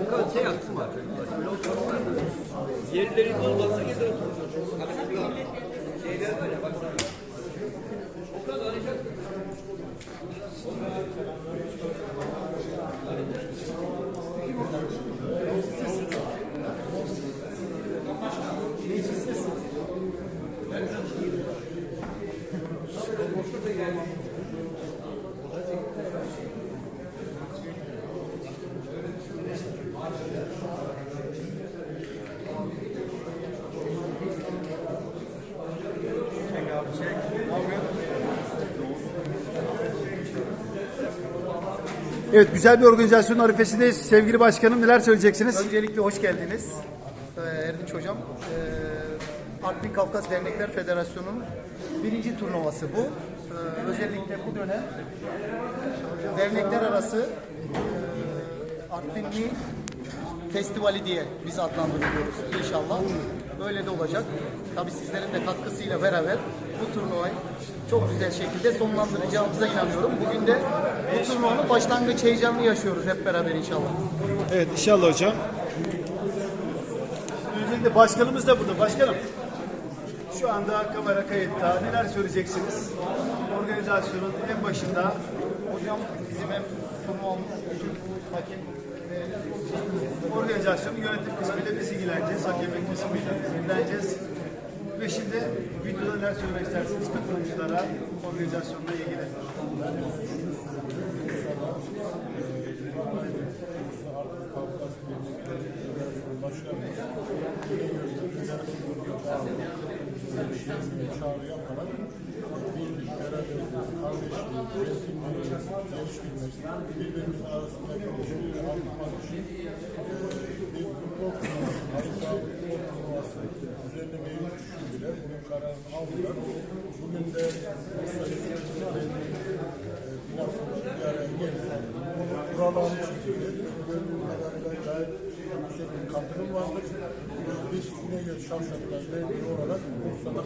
O kadar şey hakkım var. Yerleri dolmazsa geri oturur. Şeyler var ya baksana. O kadar alacak. Evet güzel bir organizasyonun arifesindeyiz. Sevgili başkanım neler söyleyeceksiniz? Öncelikle hoş geldiniz ee, Erdinç Hocam. Ee, Artvin Kafkas Dernekler Federasyonu'nun birinci turnuvası bu. Ee, özellikle bu dönem dernekler arası e, Artvinli Festivali diye biz adlandırıyoruz inşallah. Böyle de olacak. Tabii sizlerin de katkısıyla beraber bu turnuvayı çok güzel şekilde sonlandıracağımıza inanıyorum. Bugün de bu turnuvanın başlangıç heyecanını yaşıyoruz hep beraber inşallah. Evet inşallah hocam. Öncelikle başkanımız da burada. Başkanım şu anda kamera kayıtta. Neler söyleyeceksiniz? Organizasyonun en başında Hocam bizim hem hakem ve organizasyonun yönetim kısmıyla biz ilgileneceğiz. Hakemlik kısmıyla ilgileneceğiz. Ve şimdi videoda neler söylemek istersiniz katılımcılara organizasyonla ilgili? çağrı yaparak birlik, beraberlik, kardeşlik, resmimiz, geliştirmesi, birbirimiz arasındaki ilişkileri arttırmak için eee, bir futbol turnuvası, halı saha futbol turnuvası düzenlemeyi düşündüler. Bunun. Bugün de binasında bir araya geldi. Bunu kurallarını çizildi. Gördüğüm kadarıyla gayet yüksek bir katılım vardır. Biz İnegöl Şavşatlar Belediye olarak Bursa'da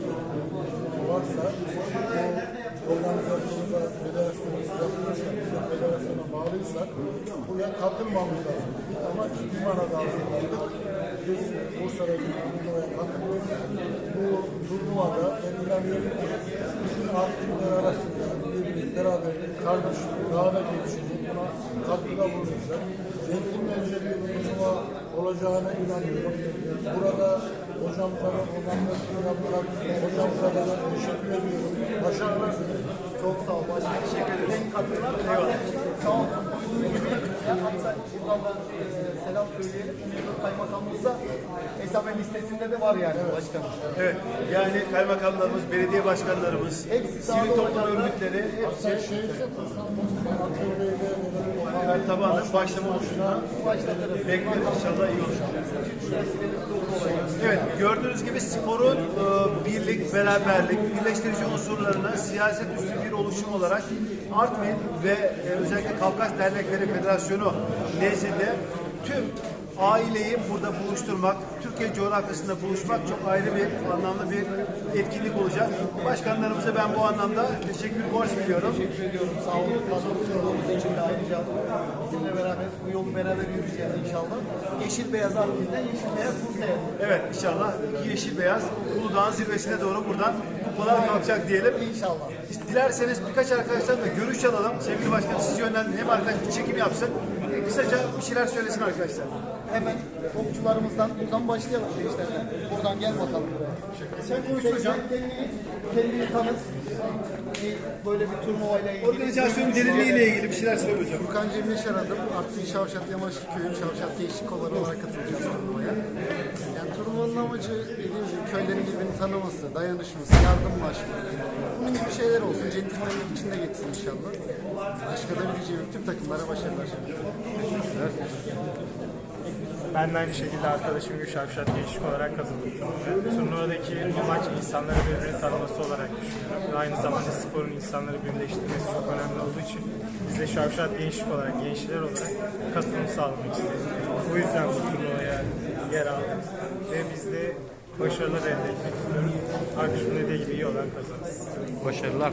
varsa o organizasyonu da federasyonumuz yapıyorsa, biz de federasyona bağlıysak buraya katılmamız lazım. Ama iki manada hazırlandık. Biz Bursa'da bir turnuvaya katıldık. Bu turnuvada ben inanıyorum ki bütün Artvinler arasında birlik, beraberlik, kardeşlik, daha da. Buna katkıda bulunacak. Centilmence bir turnuva olacağına inanıyorum. Burada yaptılar. Hocamıza da ben teşekkür ediyorum. Başarılar. Çok sağ ol. Teşekkür ederim. Eyvallah. Sağ ol. Buyurduğunuz gibi. Buradan da selam söyleyelim. İnegöl Kaymakamımız da hesap listesinde de var yani başkanım. Evet. Yani kaymakamlarımız, belediye başkanlarımız, Hepsi sivil toplum örgütleri hepsi Atölyeyle yani tabanın başlama oluşuna bekliyoruz. İnşallah iyi olur. Evet, gördüğünüz gibi sporun birlik, beraberlik, birleştirici unsurlarını siyaset üstü bir oluşum olarak Artvin ve e, özellikle Kafkas Dernekleri Federasyonu nezdinde tüm aileyi burada buluşturmak, Türkiye coğrafyasında buluşmak çok ayrı bir anlamlı bir etkinlik olacak. Başkanlarımıza ben bu anlamda teşekkür borç biliyorum. Teşekkür ediyorum. Sağ olun. Kadrosunuz için de ayrıca bizimle beraber bu yolu beraber yürüyeceğiz inşallah. Yeşil beyaz Artvin'den yeşil beyaz Bursa'ya. Evet inşallah iki yeşil beyaz Uludağ'ın zirvesine doğru buradan kupalar kalkacak diyelim. İnşallah. Dilerseniz birkaç arkadaşlarla görüş alalım. Sevgili başkanım siz yönden hem arkadaş bir çekim yapsın. Kısaca bir şeyler söylesin arkadaşlar. Hemen topçularımızdan buradan başlayalım gençlerden. Buradan gel bakalım. Sen konuş hocam. Kendini, kendini tanıt. Bir, böyle bir turnuvayla ilgili. Organizasyonun derinliğiyle ilgili bir şeyler söyle hocam. Furkan Cemil Şaradım. Artvin Şavşat Yamaçlı Köyü Şavşat Değişik olarak katılacağız turnuvaya. Yani turnuvanın amacı dediğim gibi köylerin birbirini tanıması, dayanışması, yardımlaşma. Bunun gibi şeyler olsun. Centilmenlik içinde geçsin inşallah. Başka da bir diyeceğim yok. Tüm takımlara başarılar. Ben de aynı şekilde arkadaşım gibi Şavşat Gençlik olarak katıldım. Turnuvadaki amaç insanları birbirini tanıması olarak düşünüyorum. Aynı zamanda sporun insanları birleştirmesi çok önemli olduğu için biz de Şavşat Gençlik olarak, gençler olarak katılım sağlamak istedik. Bu yüzden bu turnuvaya yer aldık. Ve biz de başarılar elde etmek istiyoruz. Arkadaşımın dediği gibi iyi olan kazansın. Başarılar.